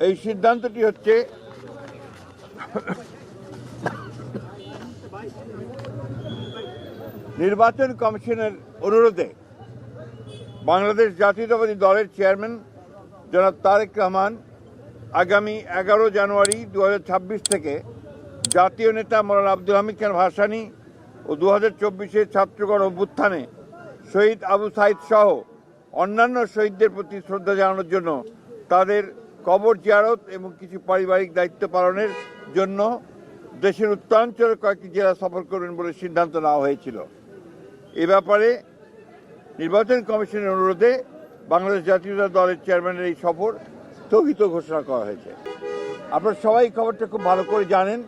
এই সিদ্ধান্তটি হচ্ছে নির্বাচন কমিশনের অনুরোধে বাংলাদেশ জাতীয়তাবাদী দলের চেয়ারম্যান জনাব তারেক রহমান আগামী এগারো জানুয়ারি দু হাজার ছাব্বিশ থেকে জাতীয় নেতা মৌলানা আব্দুল হামিদ খান ভাসানি ও দু হাজার চব্বিশের ছাত্রগণ অভ্যুত্থানে শহীদ আবু সাইদ সহ অন্যান্য শহীদদের প্রতি শ্রদ্ধা জানানোর জন্য তাদের কবর জিয়ারত এবং কিছু পারিবারিক দায়িত্ব পালনের জন্য দেশের উত্তরাঞ্চলের কয়েকটি জেলা সফর করবেন বলে সিদ্ধান্ত নেওয়া হয়েছিল। এ ব্যাপারে নির্বাচন কমিশনের অনুরোধে বাংলাদেশ জাতীয়তা দলের চেয়ারম্যানের এই সফর স্থগিত ঘোষণা করা হয়েছে। আপনারা সবাই খবরটা খুব ভালো করে জানেন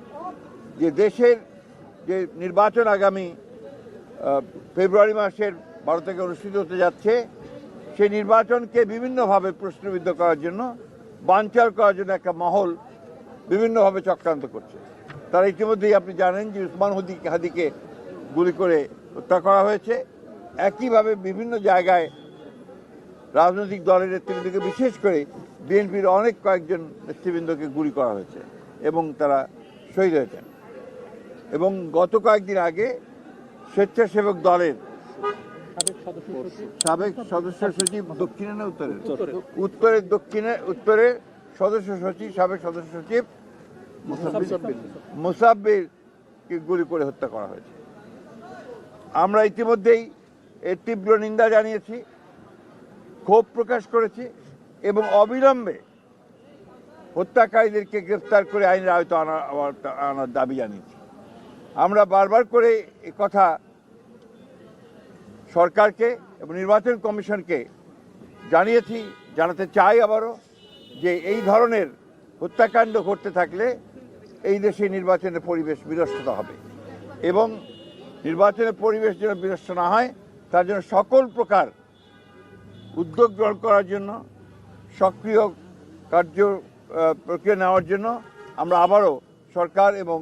যে দেশের যে নির্বাচন আগামী ফেব্রুয়ারি মাসের বারো থেকে অনুষ্ঠিত হতে যাচ্ছে। সেই নির্বাচনকে বিভিন্নভাবে প্রশ্নবিদ্ধ করার জন্য বানচাল করার জন্য একটা মহল বিভিন্নভাবে চক্রান্ত করছে। তারা ইতিমধ্যেই আপনি জানেন যে উসমান হদি হাদিকে গুলি করে হত্যা করা হয়েছে। একইভাবে বিভিন্ন জায়গায় রাজনৈতিক দলের নেতৃবৃন্দকে, বিশেষ করে বিএনপির অনেক কয়েকজন নেতৃবৃন্দকে গুলি করা হয়েছে এবং তারা শহীদ হয়েছেন এবং গত কয়েকদিন আগে স্বেচ্ছাসেবক দলের সাবেক সদস্য সচিব। দক্ষিণে না উত্তরে? উত্তরের দক্ষিণে উত্তরের সদস্য সচিব সাবেক সদস্য সচিব মুসাব্বিরকে গুলি করে হত্যা করা হয়েছে। আমরা ইতিমধ্যেই এর তীব্র নিন্দা জানিয়েছি ক্ষোভ প্রকাশ করেছি এবং অবিলম্বে হত্যাকারীদেরকে গ্রেফতার করে আইনের আয়ত আনা আনা- আনার দাবি জানিয়েছি। আমরা বারবার করে কথা সরকারকে এবং নির্বাচন কমিশনকে জানিয়েছি, জানাতে চাই আবারও যে এই ধরনের হত্যাকাণ্ড ঘটতে থাকলে এই দেশে নির্বাচনের পরিবেশ বিনষ্ট হবে এবং নির্বাচনের পরিবেশ যেন বিনষ্ট না হয়, তার জন্য সকল প্রকার উদ্যোগ গ্রহণ করার জন্য, সক্রিয় কার্য প্রক্রিয়া নেওয়ার জন্য আমরা আবারও সরকার এবং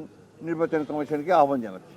নির্বাচন কমিশনকে আহ্বান জানাচ্ছি।